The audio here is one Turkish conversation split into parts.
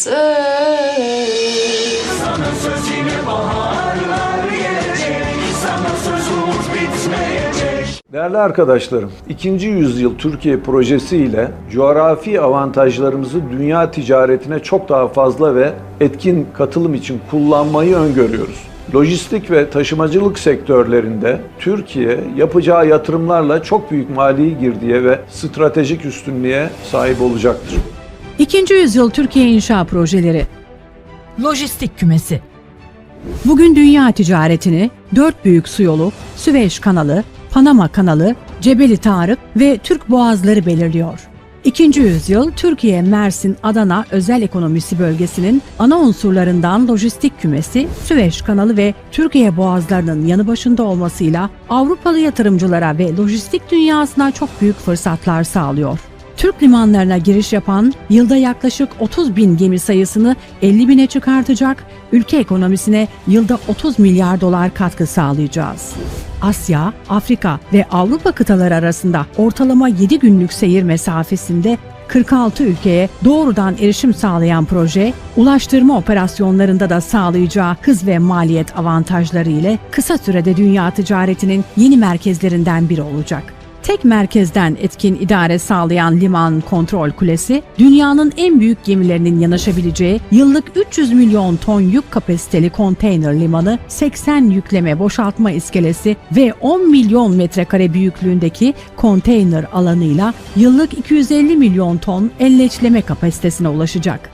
söz. Sana söz yine baharlar gelecek Sana söz umut bitmeyecek Değerli arkadaşlarım, 2. yüzyıl Türkiye projesi ile coğrafi avantajlarımızı dünya ticaretine çok daha fazla ve etkin katılım için kullanmayı öngörüyoruz. Lojistik ve taşımacılık sektörlerinde Türkiye yapacağı yatırımlarla çok büyük mali girdiye ve stratejik üstünlüğe sahip olacaktır. İkinci yüzyıl Türkiye inşa projeleri. Lojistik kümesi. Bugün dünya ticaretini dört büyük su yolu, Süveyş kanalı, Panama kanalı, Cebeli Tarık ve Türk boğazları belirliyor. İkinci yüzyıl Türkiye Mersin Adana özel ekonomisi bölgesinin ana unsurlarından lojistik kümesi, Süveyş kanalı ve Türkiye boğazlarının yanı başında olmasıyla Avrupalı yatırımcılara ve lojistik dünyasına çok büyük fırsatlar sağlıyor. Türk limanlarına giriş yapan yılda yaklaşık 30 bin gemi sayısını 50 bine çıkartacak, ülke ekonomisine yılda 30 milyar dolar katkı sağlayacağız. Asya, Afrika ve Avrupa kıtaları arasında ortalama 7 günlük seyir mesafesinde 46 ülkeye doğrudan erişim sağlayan proje, ulaştırma operasyonlarında da sağlayacağı hız ve maliyet avantajları ile kısa sürede dünya ticaretinin yeni merkezlerinden biri olacak. Tek merkezden etkin idare sağlayan liman kontrol kulesi, dünyanın en büyük gemilerinin yanaşabileceği yıllık 300 milyon ton yük kapasiteli konteyner limanı, 80 yükleme boşaltma iskelesi ve 10 milyon metrekare büyüklüğündeki konteyner alanıyla yıllık 250 milyon ton elleçleme kapasitesine ulaşacak.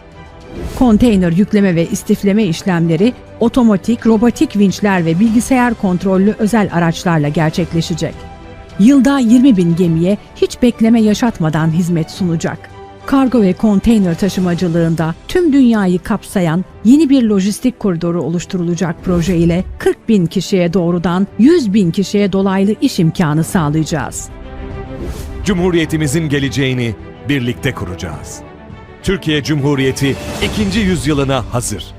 Konteyner yükleme ve istifleme işlemleri otomatik, robotik vinçler ve bilgisayar kontrollü özel araçlarla gerçekleşecek. Yılda 20 bin gemiye hiç bekleme yaşatmadan hizmet sunacak. Kargo ve konteyner taşımacılığında tüm dünyayı kapsayan yeni bir lojistik koridoru oluşturulacak proje ile 40 bin kişiye doğrudan 100 bin kişiye dolaylı iş imkanı sağlayacağız. Cumhuriyetimizin geleceğini birlikte kuracağız. Türkiye Cumhuriyeti ikinci yüzyılına hazır.